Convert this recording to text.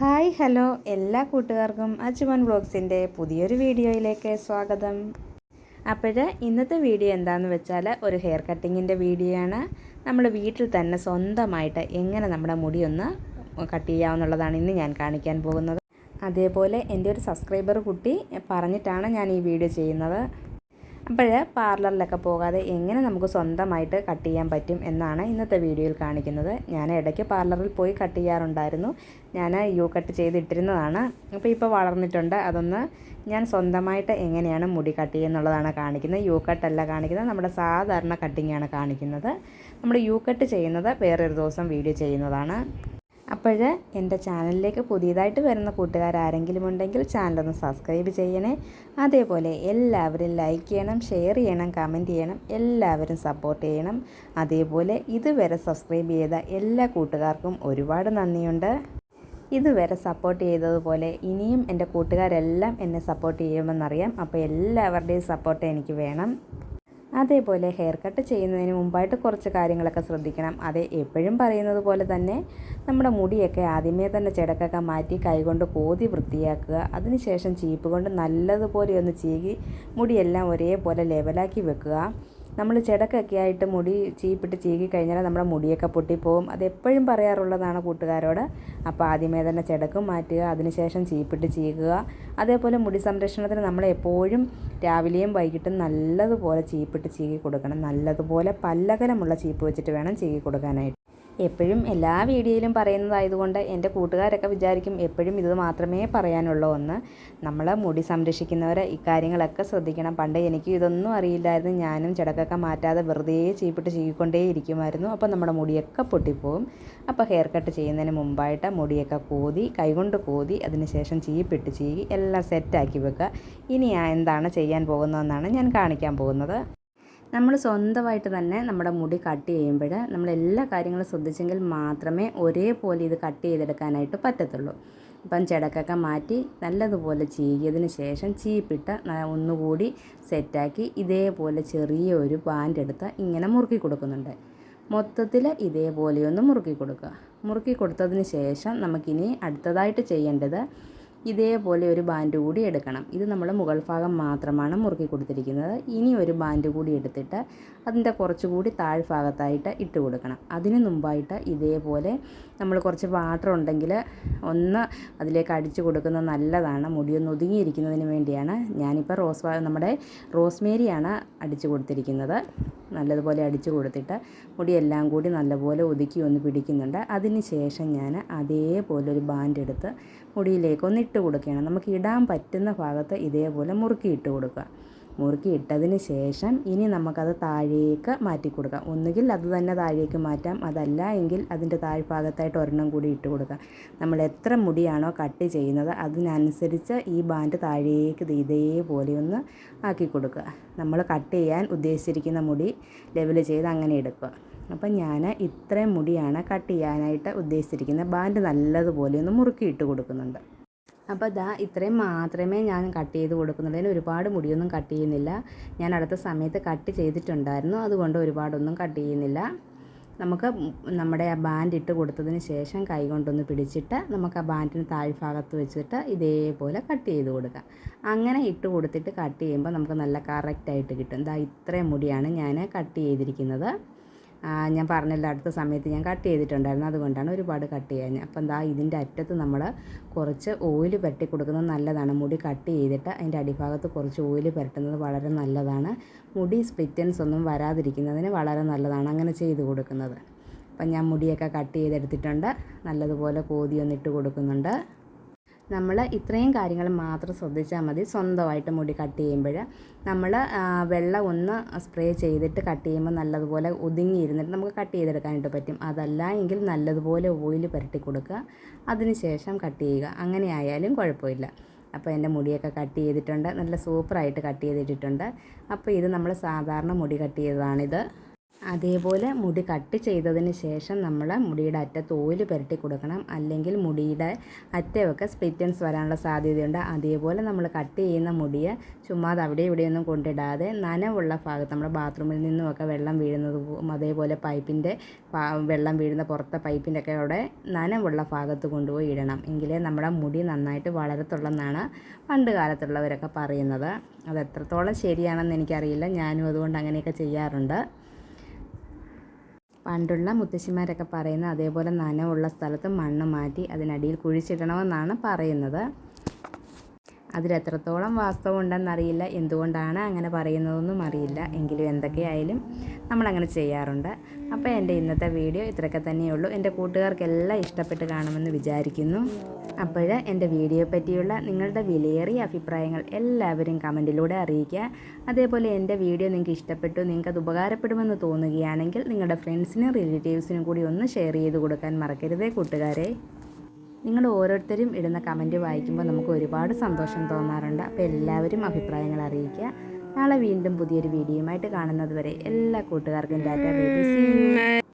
Hi hello എല്ലാ കൂട്ടുകാർക്കും അച്ചുമൻ ബ്ലോഗ്സിന്റെ പുതിയൊരു വീഡിയോയിലേക്ക് സ്വാഗതം. അപ്പോൾ ഇന്നത്തെ വീഡിയോ എന്താണെന്ന് വെച്ചാൽ ഒരു ഹെയർ കട്ടിങ്ങിന്റെ വീഡിയോ ആണ് നമ്മൾ വീട്ടിൽ തന്നെ സ്വന്തമായിട്ട് എങ്ങനെ നമ്മുടെ മുടി ഒന്ന് കട്ട് ചെയ്യാവുന്നുള്ളതാണ് ഇന്ന് ഞാൻ കാണിക്കാൻ പോകുന്നത്. അതേപോലെ എന്റെ ഒരു സബ്സ്ക്രൈബർ കുട്ടി പറഞ്ഞിട്ടാണ് ഞാൻ ഈ വീഡിയോ ചെയ്യുന്നത്. അപ്പോൾ പാർലറിലൊക്കെ പോകാതെ എങ്ങനെ നമുക്ക് സ്വന്തമായിട്ട് കട്ട് ചെയ്യാൻ പറ്റും എന്നാണ് ഇന്നത്തെ വീഡിയോയിൽ കാണിക്കുന്നത്. ഞാൻ ഇടയ്ക്ക് പാർലറിൽ പോയി കട്ട് ചെയ്യാറുണ്ടായിരുന്നു. ഞാൻ യു കട്ട് ചെയ്തിട്ടിരുന്നതാണ്. അപ്പോൾ ഇപ്പോൾ വളർന്നിട്ടുണ്ട്. അതൊന്ന് ഞാൻ സ്വന്തമായിട്ട് എങ്ങനെയാണ് മുടി കട്ട് ചെയ്യുന്നുള്ളതാണ് കാണിക്കുന്നത്. യു കട്ടല്ല കാണിക്കുന്നത്. നമ്മുടെ സാധാരണ കട്ടിങ്ങാണ് കാണിക്കുന്നത്. നമ്മൾ യു കട്ട് ചെയ്യുന്നത് വേറൊരു ദിവസം വീഡിയോ ചെയ്യുന്നതാണ്. അപ്പോൾ എന്റെ ചാനലിലേക്ക് പുതിയതായിട്ട് വരുന്ന കൂട്ടുകാർ ആരെങ്കിലും ഉണ്ടെങ്കിൽ ചാനലൊന്ന് സബ്സ്ക്രൈബ് ചെയ്യണേ. അതേപോലെ എല്ലാവരും ലൈക്ക് ചെയ്യണം ഷെയർ ചെയ്യണം കമന്റ് ചെയ്യണം എല്ലാവരും സപ്പോർട്ട് ചെയ്യണം. അതേപോലെ ഇതുവരെ സബ്സ്ക്രൈബ് ചെയ്ത എല്ലാ കൂട്ടുകാർക്കും ഒരുപാട് നന്ദിയുണ്ട്. ഇതുവരെ സപ്പോർട്ട് ചെയ്തതുപോലെ ഇനിയും എന്റെ കൂട്ടുകാരെല്ലാം എന്നെ സപ്പോർട്ട് ചെയ്യുമെന്നറിയാം. അപ്പോൾ എല്ലാവരുടെയും സപ്പോർട്ട് എനിക്ക് വേണം. അതേപോലെ ഹെയർ കട്ട് ചെയ്യുന്നതിന് മുമ്പായിട്ട് കുറച്ച് കാര്യങ്ങളൊക്കെ ശ്രദ്ധിക്കണം. അത് എപ്പോഴും പറയുന്നത് പോലെ തന്നെ നമ്മുടെ മുടിയൊക്കെ ആദ്യമേ തന്നെ ചെടക്കൊക്കെ മാറ്റി കൈകൊണ്ട് കോതി വൃത്തിയാക്കുക. അതിനുശേഷം ചീപ്പ് കൊണ്ട് നല്ലതുപോലെ ഒന്ന് ചീകി മുടിയെല്ലാം ഒരേപോലെ ലെവലാക്കി വെക്കുക. നമ്മൾ ചെടക്കൊക്കെ ആയിട്ട് മുടി ചീപ്പിട്ട് ചീകി കഴിഞ്ഞാൽ നമ്മുടെ മുടിയൊക്കെ പൊട്ടിപ്പോവും. അതെപ്പോഴും പറയാറുള്ളതാണ് കൂട്ടുകാരോട്. അപ്പോൾ ആദ്യമേ തന്നെ ചെടക്കും മാറ്റുക അതിനുശേഷം ചീപ്പിട്ട് ചീകുക. അതേപോലെ മുടി സംരക്ഷണത്തിന് നമ്മൾ എപ്പോഴും രാവിലെയും വൈകിട്ടും നല്ലതുപോലെ ചീപ്പിട്ട് ചീകി കൊടുക്കണം. നല്ലതുപോലെ പല്ലകലമുള്ള ചീപ്പ് വെച്ചിട്ട് വേണം ചീകി കൊടുക്കാനായിട്ട്. എപ്പോഴും എല്ലാ വീഡിയോയിലും പറയുന്നതായതുകൊണ്ട് എന്റെ കൂട്ടുകാരൊക്കെ വിചാരിക്കും എപ്പോഴും ഇത് മാത്രമേ പറയാനുള്ളൂ എന്ന്. നമ്മൾ മുടി സംരക്ഷിക്കുന്നവർ ഇക്കാര്യങ്ങളൊക്കെ ശ്രദ്ധിക്കണം. പണ്ട് എനിക്ക് ഇതൊന്നും അറിയില്ലായിരുന്നു. ഞാനും ചിടക്കൊക്കെ മാറ്റാതെ വെറുതെ ചീപ്പിട്ട് ചീക്കൊണ്ടേ ഇരിക്കുമായിരുന്നു. അപ്പോൾ നമ്മുടെ മുടിയൊക്കെ പൊട്ടിപ്പോവും. അപ്പോൾ ഹെയർ കട്ട് ചെയ്യുന്നതിന് മുമ്പായിട്ട് മുടിയൊക്കെ കോതി കൈകൊണ്ട് കോതി അതിനുശേഷം ചീപ്പിട്ട് ചീകി എല്ലാം സെറ്റാക്കി വെക്കുക. ഇനി എന്താണ് ചെയ്യാൻ പോകുന്നതെന്നാണ് ഞാൻ കാണിക്കാൻ പോകുന്നത്. നമ്മൾ സ്വന്തമായിട്ട് തന്നെ നമ്മുടെ മുടി കട്ട് ചെയ്യുമ്പോൾ നമ്മൾ എല്ലാ കാര്യങ്ങളും ശ്രദ്ധിച്ചെങ്കിൽ മാത്രമേ ഒരേപോലെ ഇത് കട്ട് ചെയ്തെടുക്കാനായിട്ട് പറ്റത്തുള്ളൂ. അപ്പം ചിടക്കൊക്കെ മാറ്റി നല്ലതുപോലെ ചീകിയതിന് ശേഷം ചീപ്പിട്ട് ഒന്നുകൂടി സെറ്റാക്കി ഇതേപോലെ ചെറിയ ഒരു ബാൻഡ് എടുത്ത് ഇങ്ങനെ മുറുക്കി കൊടുക്കുന്നുണ്ട്. മൊത്തത്തിൽ ഇതേപോലെ ഒന്ന് മുറുക്കി കൊടുക്കുക. മുറുക്കി കൊടുത്തതിന് ശേഷം നമുക്കിനി അടുത്തതായിട്ട് ചെയ്യേണ്ടത് ഇതേപോലെ ഒരു ബാൻഡ് കൂടി എടുക്കണം. ഇത് നമ്മൾ മുകൾ ഭാഗം മാത്രമാണ് മുറുക്കി കൊടുത്തിരിക്കുന്നത്. ഇനി ഒരു ബാൻഡ് കൂടി എടുത്തിട്ട് അതിന്റെ കുറച്ചുകൂടി താഴ്ഭാഗത്തായിട്ട് ഇട്ട് കൊടുക്കണം. അതിന് മുമ്പായിട്ട് ഇതേപോലെ നമ്മൾ കുറച്ച് വാട്ടർ ഉണ്ടെങ്കിൽ ഒന്ന് അതിലേക്ക് അടിച്ചു കൊടുക്കുന്നത് നല്ലതാണ്. മുടിയൊന്ന് ഒതുങ്ങിയിരിക്കുന്നതിന് വേണ്ടിയാണ് ഞാനിപ്പോൾ റോസ് നമ്മുടെ റോസ്മേരിയാണ് അടിച്ചു കൊടുത്തിരിക്കുന്നത്. നല്ലതുപോലെ അടിച്ചു കൊടുത്തിട്ട് മുടിയെല്ലാം കൂടി നല്ലപോലെ ഒതുക്കി ഒന്ന് പിടിക്കുന്നുണ്ട്. അതിന് ശേഷം ഞാൻ അതേപോലെ ഒരു ബാൻഡ് എടുത്ത് മുടിയിലേക്ക് ഒന്ന് ഇട്ട് കൊടുക്കുകയാണ്. നമുക്ക് ഇടാൻ പറ്റുന്ന ഭാഗത്ത് ഇതേപോലെ മുറുക്കി ഇട്ട് കൊടുക്കുക. മുറുക്കി ഇട്ടതിന് ശേഷം ഇനി നമുക്കത് താഴേക്ക് മാറ്റി കൊടുക്കാം ഒന്നുകിൽ അത് തന്നെ താഴേക്ക് മാറ്റാം അതല്ല എങ്കിൽ അതിന്റെ താഴ്ഭാഗത്തായിട്ട് ഒരെണ്ണം കൂടി ഇട്ട് കൊടുക്കാം. നമ്മൾ എത്ര മുടിയാണോ കട്ട് ചെയ്യുന്നത് അതിനനുസരിച്ച് ഈ ബാൻഡ് താഴേക്ക് ഇതേപോലെ ഒന്ന് ആക്കി കൊടുക്കുക. നമ്മൾ കട്ട് ചെയ്യാൻ ഉദ്ദേശിച്ചിരിക്കുന്ന മുടി ലെവൽ ചെയ്ത് അങ്ങനെ എടുക്കുക. അപ്പം ഞാൻ ഇത്രയും മുടിയാണ് കട്ട് ചെയ്യാനായിട്ട് ഉദ്ദേശിച്ചിരിക്കുന്നത്. ബാൻഡ് നല്ലതുപോലെ ഒന്ന് മുറുക്കിയിട്ട് കൊടുക്കുന്നുണ്ട്. അപ്പോൾ ഇതാ ഇത്രയും മാത്രമേ ഞാൻ കട്ട് ചെയ്ത് കൊടുക്കുന്നുള്ളൂ ഒരുപാട് മുടിയൊന്നും കട്ട് ചെയ്യുന്നില്ല. ഞാൻ അടുത്ത സമയത്ത് കട്ട് ചെയ്തിട്ടുണ്ടായിരുന്നു. അതുകൊണ്ട് ഒരുപാടൊന്നും കട്ട് ചെയ്യുന്നില്ല. നമുക്ക് നമ്മുടെ ആ ബാൻഡ് ഇട്ട് കൊടുത്തതിന് ശേഷം കൈ കൊണ്ടൊന്ന് പിടിച്ചിട്ട് നമുക്ക് ആ ബാൻഡിന് താഴ്ഭാഗത്ത് വെച്ചിട്ട് ഇതേപോലെ കട്ട് ചെയ്ത് കൊടുക്കാം. അങ്ങനെ ഇട്ട് കൊടുത്തിട്ട് കട്ട് ചെയ്യുമ്പോൾ നമുക്ക് നല്ല കറക്റ്റായിട്ട് കിട്ടും. ഇതാ ഇത്രയും മുടിയാണ് ഞാൻ കട്ട് ചെയ്തിരിക്കുന്നത്. ഞാൻ പറഞ്ഞല്ലോ അടുത്ത സമയത്ത് ഞാൻ കട്ട് ചെയ്തിട്ടുണ്ടായിരുന്നു. അതുകൊണ്ടാണ് ഒരുപാട് കട്ട് ചെയ്യാൻ അപ്പം എന്താ ഇതിന്റെ അറ്റത്ത് നമ്മൾ കുറച്ച് ഓയിൽ പുരട്ടി കൊടുക്കുന്നത് നല്ലതാണ്. മുടി കട്ട് ചെയ്തിട്ട് അതിന്റെ അടിഭാഗത്ത് കുറച്ച് ഓയിൽ പുരട്ടുന്നത് വളരെ നല്ലതാണ്. മുടി സ്പ്ലിറ്റൻസ് ഒന്നും വരാതിരിക്കുന്നതിന് വളരെ നല്ലതാണ് അങ്ങനെ ചെയ്ത് കൊടുക്കുന്നത്. അപ്പം ഞാൻ മുടിയൊക്കെ കട്ട് ചെയ്തെടുത്തിട്ടുണ്ട്. നല്ലതുപോലെ കോതി ഒന്നിട്ട് കൊടുക്കുന്നുണ്ട്. നമ്മൾ ഇത്രയും കാര്യങ്ങൾ മാത്രം ശ്രദ്ധിച്ചാൽ മതി. സ്വന്തമായിട്ട് മുടി കട്ട് ചെയ്യുമ്പോൾ നമ്മൾ വെള്ളം ഒന്ന് സ്പ്രേ ചെയ്തിട്ട് കട്ട് ചെയ്യുമ്പോൾ നല്ലതുപോലെ ഒതുങ്ങിയിരുന്നിട്ട് നമുക്ക് കട്ട് ചെയ്തെടുക്കാനായിട്ട് പറ്റും. അതല്ല എങ്കിൽ നല്ലതുപോലെ ഓയിൽ പുരട്ടി കൊടുക്കുക. അതിനുശേഷം കട്ട് ചെയ്യുക. അങ്ങനെ ആയാലും കുഴപ്പമില്ല. അപ്പോൾ എന്റെ മുടിയൊക്കെ കട്ട് ചെയ്തിട്ടുണ്ട്. നല്ല സൂപ്പറായിട്ട് കട്ട് ചെയ്തിട്ടുണ്ട് അപ്പോൾ ഇത് നമ്മൾ സാധാരണ മുടി കട്ട് ചെയ്തതാണിത്. അതേപോലെ മുടി കട്ട് ചെയ്തതിന് ശേഷം നമ്മൾ മുടിയുടെ അറ്റ തോൽ പുരട്ടി കൊടുക്കണം. അല്ലെങ്കിൽ മുടിയുടെ അറ്റമൊക്കെ സ്പ്ലിറ്റൻസ് വരാനുള്ള സാധ്യതയുണ്ട്. അതേപോലെ നമ്മൾ കട്ട് ചെയ്യുന്ന മുടിയെ ചുമ്മാ അവിടെ ഇവിടെയൊന്നും കൊണ്ടിടാതെ നനവുള്ള ഭാഗത്ത് നമ്മുടെ ബാത്റൂമിൽ നിന്നുമൊക്കെ വെള്ളം വീഴുന്നത് അതേപോലെ പൈപ്പിന്റെ വെള്ളം വീഴുന്ന പുറത്തെ പൈപ്പിന്റെ ഒക്കെ അവിടെ നനവുള്ള ഭാഗത്ത് കൊണ്ടുപോയി ഇടണം. എങ്കിലേ നമ്മുടെ മുടി നന്നായിട്ട് വളരത്തുള്ളെന്നാണ് പണ്ട് കാലത്തുള്ളവരൊക്കെ പറയുന്നത്. അത് എത്രത്തോളം ശരിയാണെന്ന് എനിക്കറിയില്ല. ഞാനും അതുകൊണ്ട് അങ്ങനെയൊക്കെ ചെയ്യാറുണ്ട്. പണ്ടുള്ള മുത്തശ്ശിമാരൊക്കെ പറയുന്നത് അതേപോലെ നനവുള്ള സ്ഥലത്ത് മണ്ണ് മാറ്റി അതിനടിയിൽ കുഴിച്ചിടണമെന്നാണ് പറയുന്നത്. അതിലെത്രത്തോളം വാസ്തവം ഉണ്ടെന്നറിയില്ല എന്തുകൊണ്ടാണ് അങ്ങനെ പറയുന്നതൊന്നും അറിയില്ല. എങ്കിലും എന്തൊക്കെയായാലും നമ്മളങ്ങനെ ചെയ്യാറുണ്ട്. അപ്പോൾ എന്റെ ഇന്നത്തെ വീഡിയോ ഇത്രയൊക്കെ തന്നെയുള്ളൂ എന്റെ കൂട്ടുകാർക്കെല്ലാം ഇഷ്ടപ്പെട്ട് കാണുമെന്ന് വിചാരിക്കുന്നു. അപ്പോൾ എന്റെ വീഡിയോ പറ്റിയുള്ള നിങ്ങളുടെ വിലയേറിയ അഭിപ്രായങ്ങൾ എല്ലാവരും കമന്റിലൂടെ അറിയിക്കുക. അതേപോലെ എന്റെ വീഡിയോ നിങ്ങൾക്ക് ഇഷ്ടപ്പെട്ടു നിങ്ങൾക്കത് ഉപകാരപ്പെടുമെന്ന് തോന്നുകയാണെങ്കിൽ നിങ്ങളുടെ ഫ്രണ്ട്സിനും റിലേറ്റീവ്സിനും കൂടി ഒന്ന് ഷെയർ ചെയ്ത് കൊടുക്കാൻ മറക്കരുതേ കൂട്ടുകാരെ. നിങ്ങൾ ഓരോരുത്തരും ഇടുന്ന കമന്റ് വായിക്കുമ്പോൾ നമുക്ക് ഒരുപാട് സന്തോഷം തോന്നാറുണ്ട്. അപ്പോൾ എല്ലാവരും അഭിപ്രായങ്ങൾ അറിയിക്കുക. നാളെ വീണ്ടും പുതിയൊരു വീഡിയോയുമായിട്ട് കാണുന്നത് വരെ എല്ലാ കൂട്ടുകാർക്കും ടാറ്റ